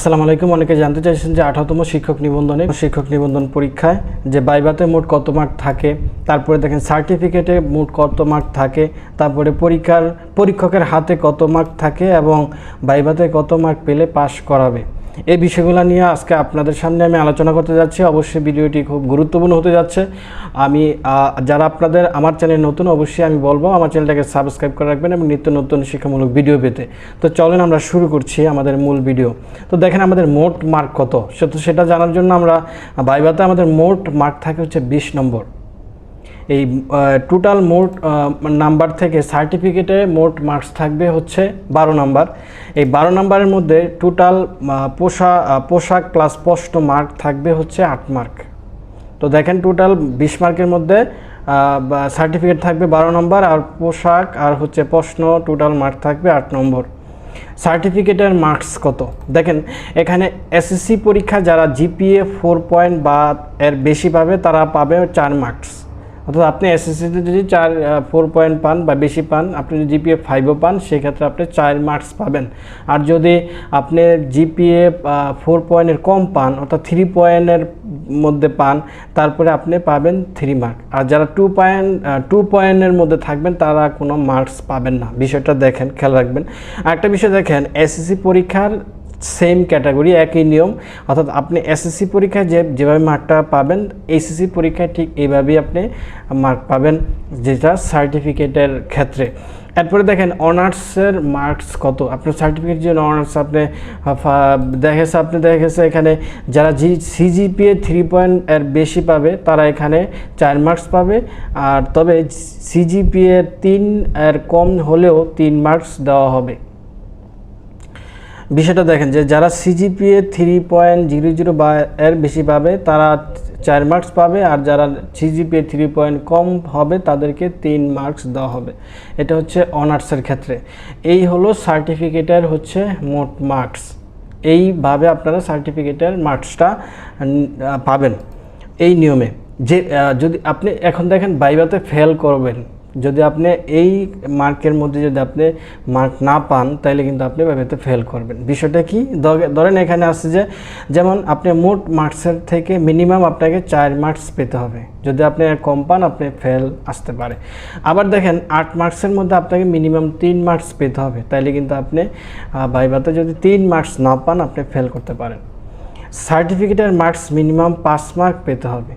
আসসালামু আলাইকুম। অনেকে জানতে চাইছেন যে আঠারোতম শিক্ষক নিবন্ধনে শিক্ষক নিবন্ধন পরীক্ষায় যে বাইবাতে মোট কত মার্ক থাকে, তারপরে দেখেন সার্টিফিকেটে মোট কত মার্ক থাকে, তারপরে পরীক্ষার, পরীক্ষকের হাতে কত মার্ক থাকে এবং বাইবাতে কত মার্ক পেলে পাশ করাবে। এই বিষয়গুলো নিয়ে আজকে আপনাদের সামনে আমি আলোচনা করতে যাচ্ছি। অবশ্যই ভিডিওটি খুব গুরুত্বপূর্ণ হতে যাচ্ছে। আমি যারা আপনাদের আমার চ্যানেল নতুন, অবশ্যই আমি বলব আমার চ্যানেলটাকে সাবস্ক্রাইব করে রাখবেন এবং নিত্য নতুন শিক্ষামূলক ভিডিও পেতে। তো চলেন আমরা শুরু করছি আমাদের মূল ভিডিও। তো দেখেন আমাদের মোট মার্ক কত? সেটা জানার জন্য আমরা, বাইবাতে আমাদের মোট মার্ক থাকে হচ্ছে বিশ নম্বর। এই টোটাল মোট নাম্বার থেকে সার্টিফিকেটে মোট মার্কস থাকবে হচ্ছে বারো নাম্বার এই বারো নাম্বারের মধ্যে টোটাল পোশাক পোশাক প্লাস স্পষ্ট মার্ক থাকবে হচ্ছে আট মার্ক তো দেখেন টোটাল বিশ মার্কের মধ্যে সার্টিফিকেট থাকবে বারো নম্বর আর পোশাক আর হচ্ছে প্রশ্ন টোটাল মার্ক থাকবে আট নম্বর সার্টিফিকেটের মার্কস কত? দেখেন, এখানে এসএসসি পরীক্ষা যারা জিপিএ ফোর পয়েন্ট বা এর বেশি পাবে তারা পাবে চার মার্কস অর্থাৎ আপনি এসএসসিতে যদি চার ফোর পয়েন্ট পান বা বেশি পান, আপনি যদি জিপিএ ফাইভও পান, সেক্ষেত্রে আপনি চার মার্কস পাবেন। আর যদি আপনি জিপিএ ফোর পয়েন্টের কম পান, অর্থাৎ থ্রি পয়েন্টের মধ্যে পান, তারপরে আপনি পাবেন থ্রি মার্ক আর যারা টু পয়েন্ট টু পয়েন্টের মধ্যে থাকবেন, তারা কোনো মার্কস পাবেন না। বিষয়টা দেখেন, খেয়াল রাখবেন। আর একটা বিষয় দেখেন এসএসসি পরীক্ষার সেম ক্যাটাগরি একই নিয়ম। অর্থাৎ আপনি এসএসসি পরীক্ষায় যে, যেভাবে মার্কটা পাবেন এইচএসসি পরীক্ষায় ঠিক এইভাবেই আপনি মার্ক পাবেন, যেটা সার্টিফিকেটের ক্ষেত্রে। এরপরে দেখেন অনার্সের মার্কস কত? আপনার সার্টিফিকেট যে অনার্স আপনি দেখেছে আপনি দেখেছে এখানে, যারা জি সিজিপিএ থ্রি পয়েন্ট এর বেশি পাবে, তারা এখানে চার মার্কস পাবে। আর তবে সিজিপিএ তিন এর কম হলেও তিন মার্কস দেওয়া হবে। বিষয়টা দেখেন যে যারা CGPA three point zero zero বা এর বেশি পাবে, তারা চার মার্কস পাবে আর যারা সিজিপিএ থ্রি পয়েন্ট কম হবে, তাদেরকে তিন মার্কস দেওয়া হবে। এটা হচ্ছে অনার্সের ক্ষেত্রে। এই হলো সার্টিফিকেটের হচ্ছে মোট মার্কস এইভাবে আপনারা সার্টিফিকেটের মার্কসটা পাবেন। এই নিয়মে। যে যদি আপনি এখন দেখেন বাইবাতে ফেল করবেন যদি আপনি এই মার্কের মধ্যে যদি আপনি মার্ক না পান তাহলে কিন্তু আপনি বাইবাতে ফেল করবেন। বিষয়টা কি? ধরে- ধরেন এখানে আসছে যে, যেমন আপনি মোট মার্কসের থেকে মিনিমাম আপনাকে চার মার্কস পেতে হবে। যদি আপনি কম পান, আপনি ফেল আসতে পারে। আবার দেখেন, আট মার্কসের মধ্যে আপনাকে মিনিমাম তিন মার্কস পেতে হবে। তাইলে কিন্তু আপনি বাইবাতে যদি তিন মার্কস না পান, আপনি ফেল করতে পারেন। সার্টিফিকেটের মার্কস মিনিমাম পাঁচ মার্ক পেতে হবে।